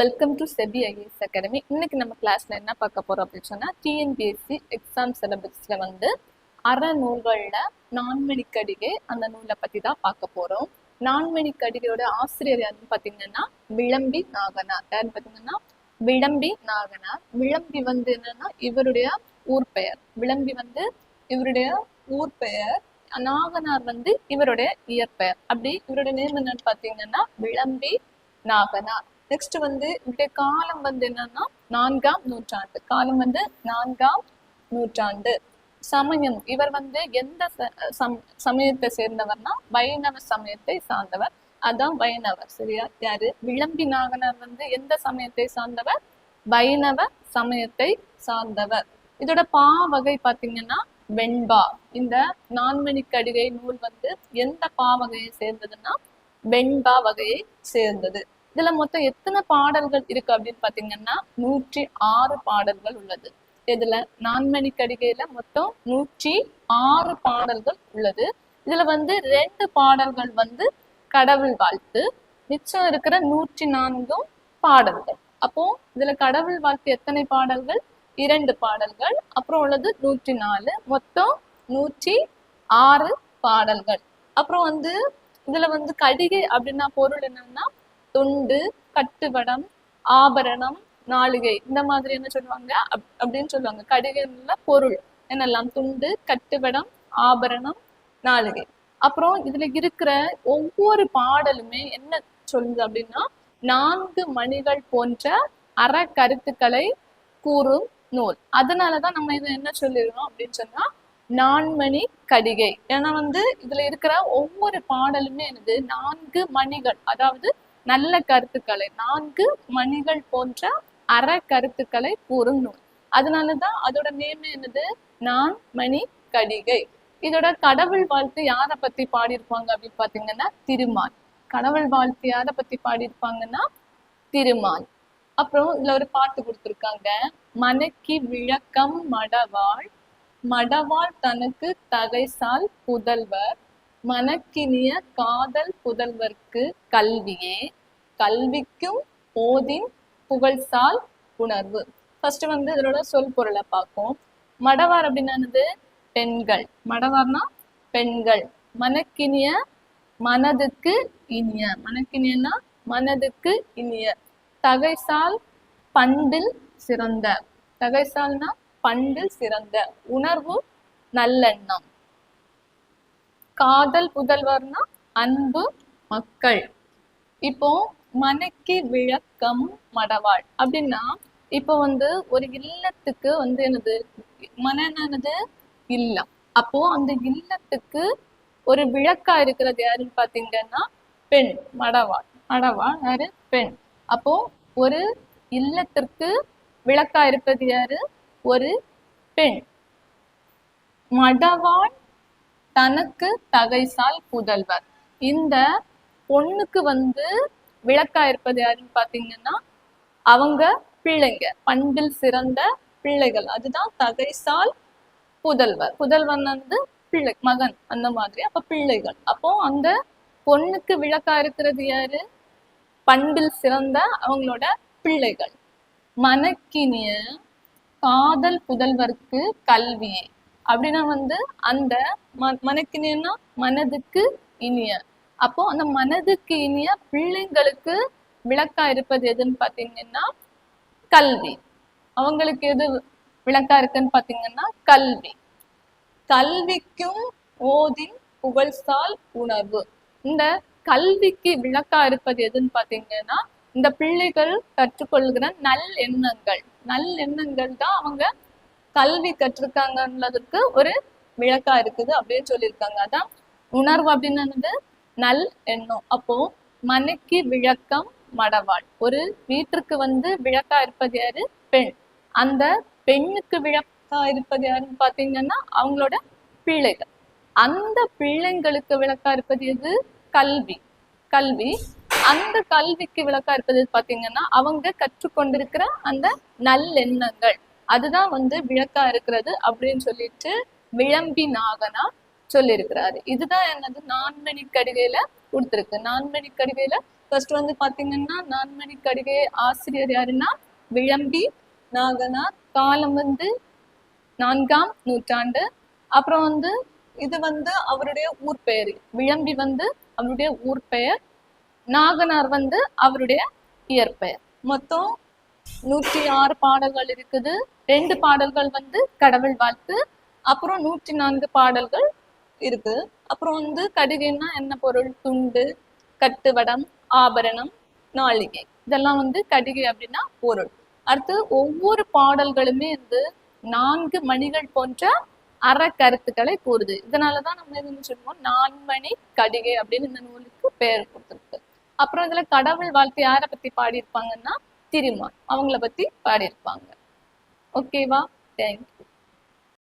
Welcome to Sebi IAS academy இன்னைக்கு நம்ம கிளாஸ்ல என்ன பார்க்க போறோம் அப்படின்னு சொன்னா டிஎன்பிஎஸ்சி எக்ஸாம் சிலபஸ்ல வந்து அறநூல்கள்ல நான்மணி கடிகை அந்த நூலை பத்தி தான் பார்க்க போறோம். நான்மணிக்கடிகையோட ஆசிரியர் யாருன்னு பாத்தீங்கன்னா விளம்பி நாகனார். யாருன்னு பாத்தீங்கன்னா விளம்பி நாகனார். விளம்பி வந்து என்னன்னா இவருடைய ஊர் பெயர். விளம்பி வந்து இவருடைய ஊர் பெயர் நாகனார் வந்து இவருடைய இயற்பெயர். அப்படி இவருடைய நேம் என்னன்னு பாத்தீங்கன்னா விளம்பி நாகனார் நெக்ஸ்ட் வந்து இந்த காலம் வந்து என்னன்னா நான்காம் நூற்றாண்டு. காலம் வந்து நான்காம் நூற்றாண்டு. சமயம். இவர் வந்து எந்த ச- சம்- சமயத்தை சேர்ந்தவர்னா வைணவ சமயத்தை சார்ந்தவர். அதான் வைணவர். சரியா? யாரு? விளம்பி நாகனார் வந்து எந்த சமயத்தை சார்ந்தவர்? வைணவ சமயத்தை சார்ந்தவர். இதோட பா வகை பாத்தீங்கன்னா வெண்பா. இந்த நான்மணி கடிகை நூல் வந்து எந்த பா வகையை சேர்ந்ததுன்னா வெண்பா வகையை சேர்ந்தது. இதுல மொத்தம் எத்தனை பாடல்கள் இருக்கு அப்படின்னு பாத்தீங்கன்னா நூற்றி ஆறு பாடல்கள் உள்ளது. இதுல நான்மணி கடிகையில மொத்தம் நூற்றி ஆறு பாடல்கள் உள்ளது. இதுல வந்து ரெண்டு பாடல்கள் வந்து கடவுள் வாழ்த்து மிச்சம் இருக்கிற நூற்றி நான்கும் பாடல்கள். அப்போ இதுல கடவுள் வாழ்த்து எத்தனை பாடல்கள்? இரண்டு பாடல்கள் அப்புறம் உள்ளது நூற்றி நாலு மொத்தம் நூற்றி ஆறு பாடல்கள். அப்புறம் வந்து இதுல வந்து கடிகை அப்படின்னா பொருள் என்னன்னா துண்டு கட்டுவடம் ஆபரணம் நாளிகை இந்த மாதிரி என்ன சொல்லுவாங்க? அப்- அப்படின்னு சொல்லுவாங்க. கடிகைல பொருள். என்னெல்லாம்? துண்டு கட்டுவடம் ஆபரணம் நாளிகை. அப்புறம் இதுல இருக்கிற ஒவ்வொரு பாடலுமே என்ன சொல்லுது அப்படின்னா நான்கு மணிகள் போன்ற அற கருத்துக்களை கூறும் நூல். அதனாலதான் நம்ம இதை என்ன சொல்லிடுறோம் அப்படின்னு சொன்னா நான்மணி கடிகை. ஏன்னா வந்து இதுல இருக்கிற ஒவ்வொரு பாடலுமே என்னது? நான்கு மணிகள். அதாவது நல்ல கருத்துக்களை. நான்கு மணிகள் போன்ற அற கருத்துக்களை கூறும் நூல் அதனாலதான் அதோட நேம் என்னது? நான் மணி கடிகை. இதோட கடவுள் வாழ்த்து யாரை பத்தி பாடியிருப்பாங்க அப்படின்னு பாத்தீங்கன்னா திருமால். கடவுள் வாழ்த்து யாரை பத்தி பாடியிருப்பாங்கன்னா திருமால். அப்புறம் இதுல ஒரு பாட்டு கொடுத்துருக்காங்க. மனக்கி விளக்கம் மடவாள் மடவாள் தனக்கு தகைசால் புதல்வர் மனக்கினிய காதல் புதல்வர்க்கு கல்வியே கல்விக்கும் போதின் புகழ்சால் உணர்வு. ஃபர்ஸ்ட் வந்து இதனோட சொல் பொருளை பார்ப்போம். மடவார் அப்படின்னது பெண்கள். மடவார்னா பெண்கள். மனக்கினிய மனதுக்கு இனிய. மனக்கினியன்னா மனதுக்கு இனிய. தகைசால் பண்பில் சிறந்த. தகைசால்னா பண்பு சிறந்த உணர்வு நல்லெண்ணம். காதல் புதல்வர்னா அன்பு மக்கள். இப்போ மனைக்கு விளக்கம் மடவாள் அப்படின்னா இப்போ வந்து ஒரு இல்லத்துக்கு வந்து என்னது மன இல்லம். அப்போ அந்த இல்லத்துக்கு ஒரு விளக்கா இருக்கிறது யாருன்னு பாத்தீங்கன்னா பெண் மடவாள். மடவாள் யாரு? பெண். அப்போ ஒரு இல்லத்திற்கு விளக்கா இருப்பது யாரு? ஒரு பெண். மடவான் தனக்கு தகைசால் புதல்வர். இந்த பொண்ணுக்கு வந்து விளக்கா இருப்பது யாருன்னு பாத்தீங்கன்னா அவங்க பிள்ளைங்க பண்பில் சிறந்த பிள்ளைகள். அதுதான் தகைசால் புதல்வர். புதல்வன் வந்து பிள்ளை மகன் அந்த மாதிரி. அப்ப பிள்ளைகள். அப்போ அந்த பொண்ணுக்கு விளக்கா இருக்கிறது யாரு? பண்பில் சிறந்த அவங்களோட பிள்ளைகள். மனக்கினிய காதல் புதல்வர்க்கு கல்வியே அப்படின்னா வந்து அந்த ம மனக்கினியன்னா மனதுக்கு இனிய. அப்போ அந்த மனதுக்கு இனிய பிள்ளைங்களுக்கு விளக்கா இருப்பது எதுன்னு பாத்தீங்கன்னா கல்வி. அவங்களுக்கு எது விளக்கா இருக்குன்னு பாத்தீங்கன்னா கல்வி. கல்விக்கும் ஓதின் புகழ்சால் உணர்வு. இந்த கல்விக்கு விளக்கா இருப்பது எதுன்னு பாத்தீங்கன்னா இந்த பிள்ளைகள் கற்றுக்கொள்கிற நல் எண்ணங்கள். நல் எண்ணங்கள் தான் அவங்க கல்வி கற்றுக்காங்கன்றதுக்கு ஒரு விளக்கா இருக்குது அப்படின்னு சொல்லியிருக்காங்க. அதான் உணர்வு அப்படின்னு நல் எண்ணம். அப்போ மனைக்கு விளக்கம் மடவாள். ஒரு வீட்டிற்கு வந்து விளக்கா இருப்பது யாரு? பெண். அந்த பெண்ணுக்கு விளக்கா இருப்பது யாருன்னு பாத்தீங்கன்னா அவங்களோட பிள்ளைகள். அந்த பிள்ளைங்களுக்கு விளக்கா இருப்பது எது? கல்வி. கல்வி அந்த கல்விக்கு விளக்கா இருப்பது பாத்தீங்கன்னா அவங்க கற்றுக்கொண்டிருக்கிற அந்த நல்லெண்ணங்கள். அதுதான் வந்து விளக்கா இருக்கிறது அப்படின்னு சொல்லிட்டு விளம்பி நாகனா சொல்லியிருக்கிறாரு. இதுதான் என்னது நான்மணி கடிகையில கொடுத்துருக்கு. நான்மணி கடிகையில ஃபர்ஸ்ட் வந்து பாத்தீங்கன்னா நான்மணி கடிகை ஆசிரியர் யாருன்னா விளம்பி நாகனா காலம் வந்து நான்காம் நூற்றாண்டு. அப்புறம் வந்து இது வந்து அவருடைய ஊர் பெயர். விளம்பி வந்து அவருடைய ஊர் பெயர் நாகனார் வந்து அவருடைய இயற்பெயர். மொத்தம் நூற்றி ஆறு பாடல்கள் இருக்குது. ரெண்டு பாடல்கள் வந்து கடவுள் வாழ்த்து அப்புறம் நூற்றி நான்கு பாடல்கள் இருக்கு. அப்புறம் வந்து கடிகைன்னா என்ன பொருள்? துண்டு கட்டுவடம் ஆபரணம் நாளிகை. இதெல்லாம் வந்து கடிகை அப்படின்னா பொருள். அடுத்து ஒவ்வொரு பாடல்களுமே வந்து நான்கு மணிகள் போன்ற அற கருத்துக்களை கூறுது. இதனாலதான் நம்ம என்ன சொல்லுவோம்? நான்மணி கடிகை அப்படின்னு இந்த நூலுக்கு பெயர் கொடுத்தோம் அப்புறம் இதுல கடவுள் வாழ்த்து யாரை பத்தி பாடியிருப்பாங்கன்னா திருமான். அவங்கள பத்தி பாடியிருப்பாங்க. ஓகேவா தேங்க்யூ